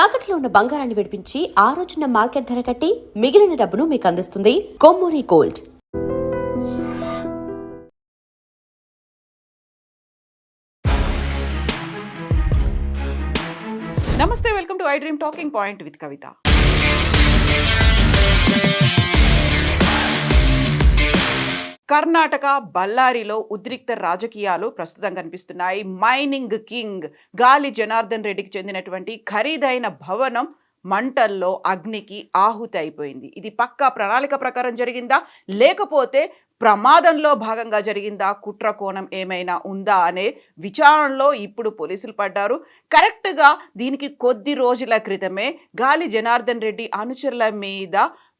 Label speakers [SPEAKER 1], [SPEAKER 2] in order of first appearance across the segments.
[SPEAKER 1] తాకట్లో ఉన్న బంగారాన్ని విడిపించి ఆ రోజున మార్కెట్ ధర కట్టి మిగిలిన డబ్బును మీకు అందిస్తుంది కొమ్మూరి గోల్డ్.
[SPEAKER 2] నమస్తే welcome to I dream talking point with Kavitha. Karnataka బళ్ళారిలో ఉద్రిక్త రాజకీయాలు ప్రస్తుతం కనిపిస్తున్నాయి. మైనింగ్ కింగ్ గాలి జనార్దన్ రెడ్డికి చెందినటువంటి ఖరీదైన భవనం మంటల్లో అగ్నికి ఆహుతి అయిపోయింది. ఇది పక్కా ప్రణాళిక ప్రకారం జరిగిందా? లేకపోతే ప్రమాదంలో భాగంగా జరిగిందా? కుట్ర కోణం ఏమైనా ఉందా? అనే విచారణలో ఇప్పుడు పోలీసులు పడ్డారు. కరెక్ట్గా దీనికి కొద్ది రోజుల క్రితమే గాలి జనార్దన్ రెడ్డి అనుచరుల మీద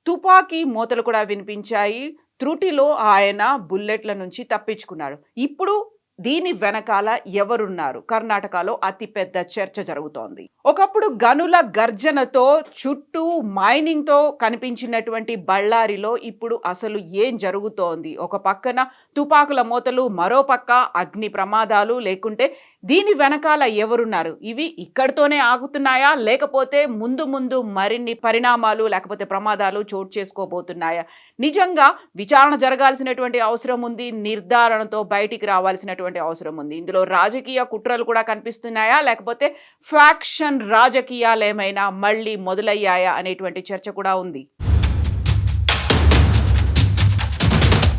[SPEAKER 2] తుపాకీ మూతలు కూడా వినిపించాయి. త్రుటిలో ఆయన బుల్లెట్ల నుంచి తప్పించుకున్నాడు. ఇప్పుడు దీని వెనకాల ఎవరున్నారు? కర్ణాటకలో అతిపెద్ద చర్చ జరుగుతోంది. ఒకప్పుడు గనుల గర్జనతో చుట్టూ మైనింగ్తో కనిపించినటువంటి బళ్ళారిలో ఇప్పుడు అసలు ఏం జరుగుతోంది? ఒక పక్కన తుపాకుల మూతలు మరో పక్క అగ్ని ప్రమాదాలు లేకుంటే దీని వెనకాల ఎవరున్నారు? ఇవి ఇక్కడితోనే ఆగుతున్నాయా? లేకపోతే ముందు ముందు మరిన్ని పరిణామాలు లేకపోతే ప్రమాదాలు చోటు చేసుకోబోతున్నాయా? నిజంగా విచారణ జరగాల్సినటువంటి అవసరం ఉంది నిర్ధారణతో బయటికి రావాల్సినటువంటి అవసరం ఉంది. ఇందులో రాజకీయ కుట్రలు కూడా కనిపిస్తున్నాయా? లేకపోతే ఫ్యాక్షన్ రాజకీయాలు ఏమైనా మళ్ళీ మొదలయ్యాయా? అనేటువంటి చర్చ కూడా ఉంది.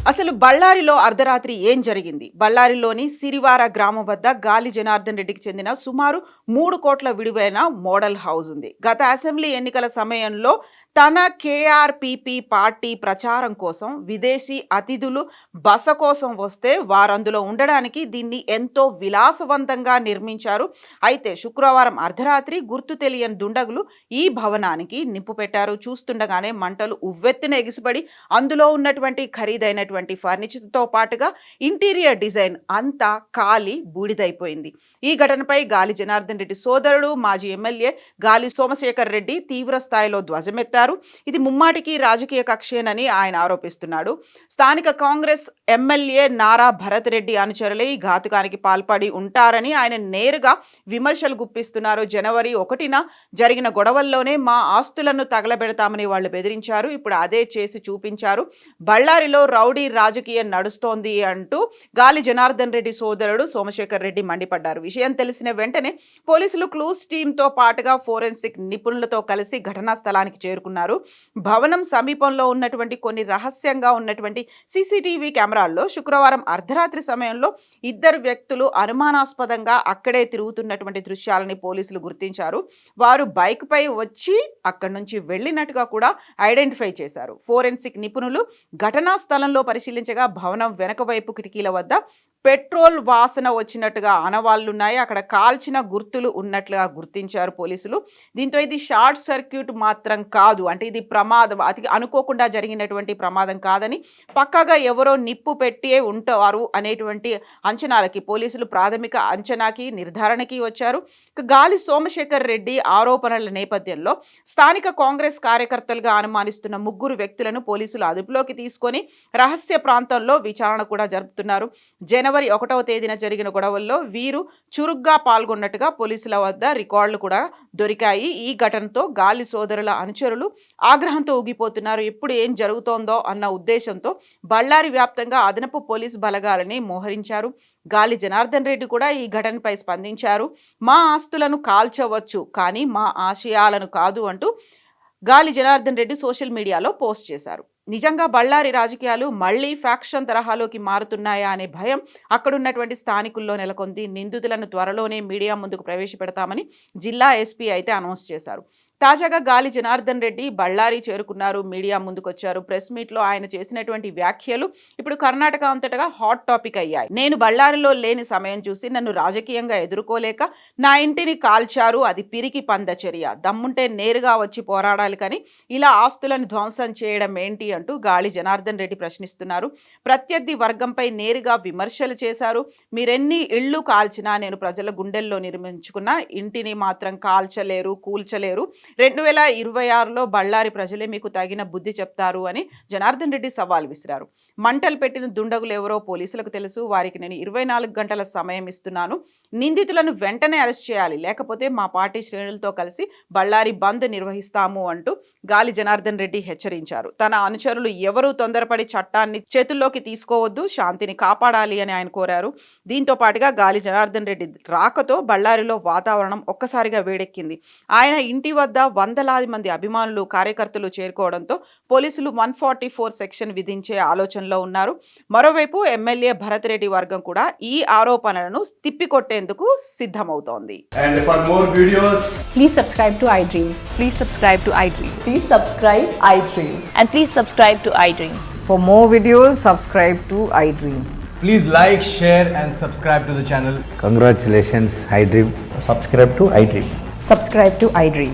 [SPEAKER 2] అసలు బళ్ళారిలో అర్ధరాత్రి ఏం జరిగింది? బళ్ళారిలోని సిరివార గ్రామం వద్ద గాలి జనార్దన్ రెడ్డికి చెందిన సుమారు మూడు కోట్ల విలువైన మోడల్ హౌస్ ఉంది. గత అసెంబ్లీ ఎన్నికల సమయంలో తన కేఆర్పిపి పార్టీ ప్రచారం కోసం విదేశీ అతిథులు బస కోసం వస్తే వారందులో ఉండడానికి దీన్ని ఎంతో విలాసవంతంగా నిర్మించారు. అయితే శుక్రవారం అర్ధరాత్రి గుర్తు తెలియని దుండగులు ఈ భవనానికి నిప్పు పెట్టారు. చూస్తుండగానే మంటలు ఉవ్వెత్తున ఎగిసిపడి అందులో ఉన్నటువంటి ఖరీదైనటువంటి ఫర్నిచర్తో పాటుగా ఇంటీరియర్ డిజైన్ అంతా కాలి బూడిదైపోయింది. ఈ ఘటనపై గాలి జనార్దన్ రెడ్డి సోదరుడు మాజీ ఎమ్మెల్యే గాలి సోమశేఖర్ రెడ్డి తీవ్ర స్థాయిలో ధ్వజమెత్తారు. ఇది ముమ్మాటికి రాజకీయ కక్షేనని ఆయన ఆరోపిస్తున్నాడు. స్థానిక కాంగ్రెస్ ఎమ్మెల్యే నారా భరత్ రెడ్డి అనుచరులే ఈ ఘాతుకానికి పాల్పడి ఉంటారని ఆయన నేరుగా విమర్శలు గుప్పిస్తున్నారు. జనవరి ఒకటిన జరిగిన గొడవల్లోనే మా ఆస్తులను తగలబెడతామని వాళ్ళు బెదిరించారు. ఇప్పుడు అదే చేసి చూపించారు. బళ్ళారిలో రౌడీ రాజకీయం నడుస్తోంది అంటూ గాలి జనార్దన్ రెడ్డి సోదరుడు సోమశేఖర్ రెడ్డి మండిపడ్డారు. విషయం తెలిసిన వెంటనే పోలీసులు క్లూస్ టీంతో పాటుగా ఫోరెన్సిక్ నిపుణులతో కలిసి ఘటనా స్థలానికి చేరుకున్నారు. భవనం సమీపంలో ఉన్నటువంటి కొన్ని రహస్యంగా ఉన్నటువంటి సీసీటీవీ కెమెరాల్లో శుక్రవారం అర్ధరాత్రి సమయంలో ఇద్దరు వ్యక్తులు అనుమానాస్పదంగా అక్కడే తిరుగుతున్నటువంటి దృశ్యాలని పోలీసులు గుర్తించారు. వారు బైక్ పై వచ్చి అక్కడి నుంచి వెళ్ళినట్టుగా కూడా ఐడెంటిఫై చేశారు. ఫోరెన్సిక్ నిపుణులు ఘటనా స్థలంలో పరిశీలించగా భవనం వెనక వైపు కిటికీల వద్ద పెట్రోల్ వాసన వచ్చినట్టుగా అనవాళ్ళున్నాయి అక్కడ కాల్చిన గుర్తులు ఉన్నట్లుగా గుర్తించారు పోలీసులు. దీంతో ఇది షార్ట్ సర్క్యూట్ మాత్రం కాదు. అంటే ఇది ప్రమాదం. అది అనుకోకుండా జరిగినటువంటి ప్రమాదం కాదని పక్కగా ఎవరో నిప్పు పెట్టే ఉంటారు అనేటువంటి అంచనాలకి పోలీసులు ప్రాథమిక అంచనాకి నిర్ధారణకి వచ్చారు. గాలి సోమశేఖర్ రెడ్డి ఆరోపణల నేపథ్యంలో స్థానిక కాంగ్రెస్ కార్యకర్తలుగా అనుమానిస్తున్న ముగ్గురు వ్యక్తులను పోలీసులు అదుపులోకి తీసుకొని రహస్య ప్రాంతంలో విచారణ కూడా జరుపుతున్నారు. జనవరి ఒకటవ తేదీన జరిగిన గొడవల్లో వీరు చురుగ్గా పాల్గొన్నట్టుగా పోలీసుల వద్ద రికార్డులు కూడా దొరికాయి. ఈ ఘటనతో గాలి సోదరుల అనుచరులు ఆగ్రహంతో ఊగిపోతున్నారు. ఎప్పుడు ఏం జరుగుతోందో అన్న ఉద్దేశంతో బళ్ళారి వ్యాప్తంగా అదనపు పోలీసు బలగాలని మోహరించారు. గాలి జనార్దన్ రెడ్డి కూడా ఈ ఘటనపై స్పందించారు. మా ఆస్తులను కాల్చవచ్చు కానీ మా ఆశయాలను కాదు అంటూ గాలి జనార్దన్ రెడ్డి సోషల్ మీడియాలో పోస్ట్ చేశారు. నిజంగా బళ్ళారి రాజకీయాలు మళ్ళీ ఫ్యాక్షన్ తరహాలోకి మారుతున్నాయా అనే భయం అక్కడున్నటువంటి స్థానికుల్లో నెలకొంది. నిందితులను త్వరలోనే మీడియా ముందుకు ప్రవేశపెడతామని జిల్లా ఎస్పీ అయితే అనౌన్స్ చేశారు. తాజాగా గాలి జనార్దన్ రెడ్డి బళ్ళారి చేరుకున్నారు. మీడియా ముందుకొచ్చారు. ప్రెస్ మీట్లో ఆయన చేసినటువంటి వ్యాఖ్యలు ఇప్పుడు కర్ణాటక అంతటగా హాట్ టాపిక్ అయ్యాయి. నేను బళ్ళారిలో లేని సమయం చూసి నన్ను రాజకీయంగా ఎదుర్కోలేక నా ఇంటిని కాల్చారు. అది పిరికి పంద చర్య. దమ్ముంటే నేరుగా వచ్చి పోరాడాలి కానీ ఇలా ఆస్తులను ధ్వంసం చేయడం ఏంటి అంటూ గాలి జనార్దన్ రెడ్డి ప్రశ్నిస్తున్నారు. ప్రత్యర్థి వర్గంపై నేరుగా విమర్శలు చేశారు. మీరెన్ని ఇళ్ళు కాల్చినా నేను ప్రజల గుండెల్లో నిర్మించుకున్న ఇంటిని మాత్రం కాల్చలేరు కూల్చలేరు. రెండు వేల ఇరవై ఆరులో బళ్ళారి ప్రజలే మీకు తగిన బుద్ధి చెప్తారు అని జనార్దన్ రెడ్డి సవాల్ విసిరారు. మంటలు పెట్టిన దుండగులు ఎవరో పోలీసులకు తెలుసు. వారికి నేను ఇరవై నాలుగు గంటల సమయం ఇస్తున్నాను. నిందితులను వెంటనే అరెస్ట్ చేయాలి. లేకపోతే మా పార్టీ శ్రేణులతో కలిసి బళ్ళారి బంద్ నిర్వహిస్తాము అంటూ గాలి జనార్దన్ రెడ్డి హెచ్చరించారు. తన అనుచరులు ఎవరూ తొందరపడి చట్టాన్ని చేతుల్లోకి తీసుకోవద్దు శాంతిని కాపాడాలి అని ఆయన కోరారు. దీంతో పాటుగా గాలి జనార్దన్ రెడ్డి రాకతో బళ్ళారిలో వాతావరణం ఒక్కసారిగా వేడెక్కింది. ఆయన ఇంటి వద్ద వందలాది మంది అభిమానులు కార్యకర్తలు చేరుకోవడంతో పోలీసులు వన్ ఫార్టీ ఫోర్ సెక్షన్ విధించే ఆలోచనలో ఉన్నారు మరోవైపు ఎమ్మెల్యే భరత్ రెడ్డి వర్గం కూడా ఈ ఆరోపణలను తిప్పికొట్టేందుకు సిద్ధమవుతోంది
[SPEAKER 3] And for more videos,
[SPEAKER 4] Please subscribe to iDream.
[SPEAKER 5] Please subscribe to iDream.
[SPEAKER 4] Please subscribe iDreams.
[SPEAKER 5] And please subscribe to iDream.
[SPEAKER 6] For more videos, subscribe to iDream.
[SPEAKER 3] please like, share, and subscribe to the channel.
[SPEAKER 7] Congratulations, iDream.
[SPEAKER 8] subscribe to iDream.
[SPEAKER 4] Subscribe to iDream.
[SPEAKER 8] So subscribe to iDream